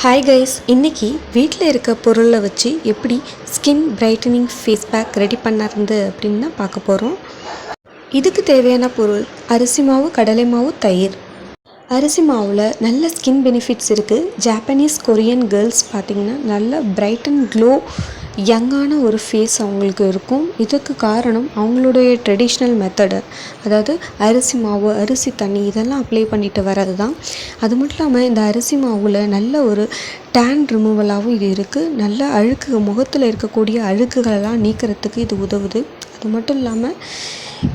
Hi guys இன்றைக்கி வீட்டில் இருக்க பொருளை வச்சு எப்படி skin brightening face pack ready பண்ணறது அப்படின்னு தான் பார்க்க போகிறோம் இதுக்கு தேவையான பொருள் அரிசி மாவு கடலை மாவு தயிர். அரிசி மாவில் நல்ல ஸ்கின் பெனிஃபிட்ஸ் இருக்குது ஜாப்பனீஸ் கொரியன் கேர்ள்ஸ் பார்த்திங்கன்னா நல்ல பிரைட் அண்ட் க்ளோ யங்கான ஒரு ஃபேஸ் அவங்களுக்கு இருக்கும். இதுக்கு காரணம் அவங்களுடைய ட்ரெடிஷ்னல் மெத்தடு அதாவது அரிசி மாவு அரிசி தண்ணி இதெல்லாம் அப்ளை பண்ணிட்டு வர்றது தான் அது மட்டும் இல்லாமல் இந்த அரிசி மாவில் நல்ல ஒரு டேன் ரிமூவலாகவும் இது இருக்குது நல்ல அழுக்கு முகத்தில் இருக்கக்கூடிய அழுக்குகளெல்லாம் நீக்கிறதுக்கு இது உதவுது. அது மட்டும் இல்லாமல்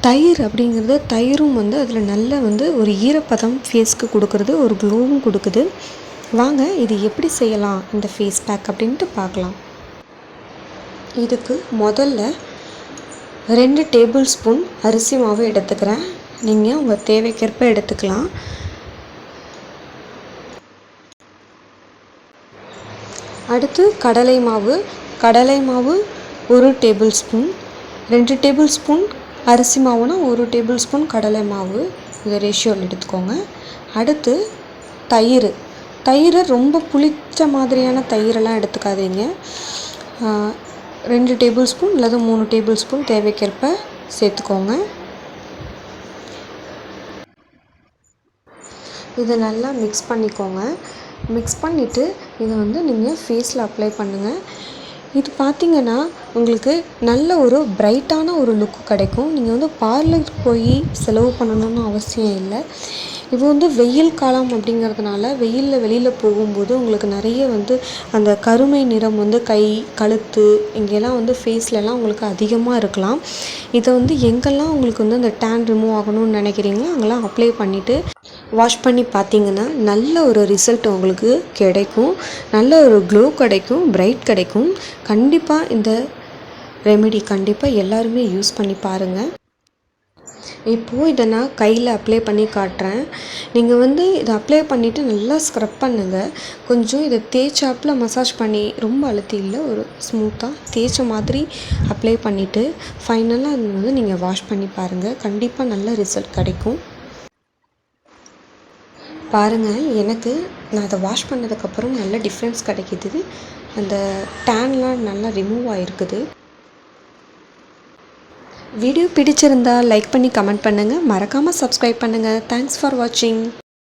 தயிர் அப்படிங்கிறது தயிரும் வந்து அதில் நல்ல வந்து ஒரு ஈரப்பதம் ஃபேஸ்க்கு கொடுக்குறது ஒரு க்ளோவும் கொடுக்குது. வாங்க இது எப்படி செய்யலாம்? இந்த ஃபேஸ் பேக் அப்படின்ட்டு பார்க்கலாம். இதுக்கு முதல்ல ரெண்டு டேபிள் ஸ்பூன் அரிசி மாவு எடுத்துக்கிறேன். நீங்கள் உங்கள் தேவைக்கேற்ப எடுத்துக்கலாம். அடுத்து கடலை மாவு. கடலை மாவு ஒரு டேபிள் ஸ்பூன். ரெண்டு டேபிள் ஸ்பூன் அரிசி மாவுனா ஒரு டேபிள் ஸ்பூன் கடலை மாவு. இந்த ரேஷியோவில் எடுத்துக்கோங்க. அடுத்து தயிர். தயிரை ரொம்ப புளிச்ச மாதிரியான தயிரெல்லாம் எடுத்துக்காதீங்க. ரெண்டு டேபிள் ஸ்பூன் அல்லது மூணு டேபிள் ஸ்பூன் தேவைக்கேற்ப சேர்த்துக்கோங்க. இதை நல்லா மிக்ஸ் பண்ணிக்கோங்க. மிக்ஸ் பண்ணிவிட்டு இதை வந்து நீங்கள் ஃபேஸில் அப்ளை பண்ணுங்கள் இது பார்த்தீங்கன்னா உங்களுக்கு நல்ல ஒரு பிரைட்டான ஒரு லுக் கிடைக்கும். நீங்கள் வந்து பார்லர் போய் செலவு பண்ணணும்னு அவசியம் இல்லை. இது வந்து வெயில் காலம் அப்படிங்கிறதுனால வெயிலில் வெளியில் போகும்போது உங்களுக்கு நிறைய வந்து அந்த கருமை நிறம் வந்து கை கழுத்து இங்கெல்லாம் வந்து ஃபேஸ்லலாம் உங்களுக்கு அதிகமாக இருக்கலாம். இதை வந்து எங்கெல்லாம் உங்களுக்கு வந்து அந்த டேன் ரிமூவ் ஆகணும்னு நினைக்கிறீங்களோ அங்கெல்லாம் அப்ளை பண்ணிவிட்டு வாஷ் பண்ணி பார்த்தீங்கன்னா நல்ல ஒரு ரிசல்ட் உங்களுக்கு கிடைக்கும். நல்ல ஒரு க்ளோ கிடைக்கும் பிரைட் கிடைக்கும். கண்டிப்பாக இந்த ரெமெடி கண்டிப்பாக எல்லாருமே யூஸ் பண்ணி பாருங்கள் இப்போது இதை நான் கையில் அப்ளை பண்ணி காட்டுறேன். நீங்கள் வந்து இதை அப்ளை பண்ணிவிட்டு நல்லா ஸ்க்ரப் பண்ணுங்கள் கொஞ்சம் இதை தேய்ச்சாப்பில் மசாஜ் பண்ணி ரொம்ப அழுத்தி இல்லை ஒரு ஸ்மூத்தாக தேய்ச்ச மாதிரி அப்ளை பண்ணிவிட்டு ஃபைனலாக அது வந்து நீங்கள் வாஷ் பண்ணி பாருங்கள் கண்டிப்பாக நல்ல ரிசல்ட் கிடைக்கும். பாருங்கள் எனக்கு நான் அதை வாஷ் பண்ணதுக்கப்புறம் நல்ல டிஃப்ரென்ஸ் கிடைக்கிது. அந்த டேன்லாம் நல்லா ரிமூவ் ஆகிருக்குது வீடியோ பிடிச்சிருந்தா லைக் பண்ணி கமெண்ட் பண்ணுங்கள் மறக்காமல் சப்ஸ்கிரைப் பண்ணுங்கள் தேங்க்ஸ் ஃபார் வாட்சிங்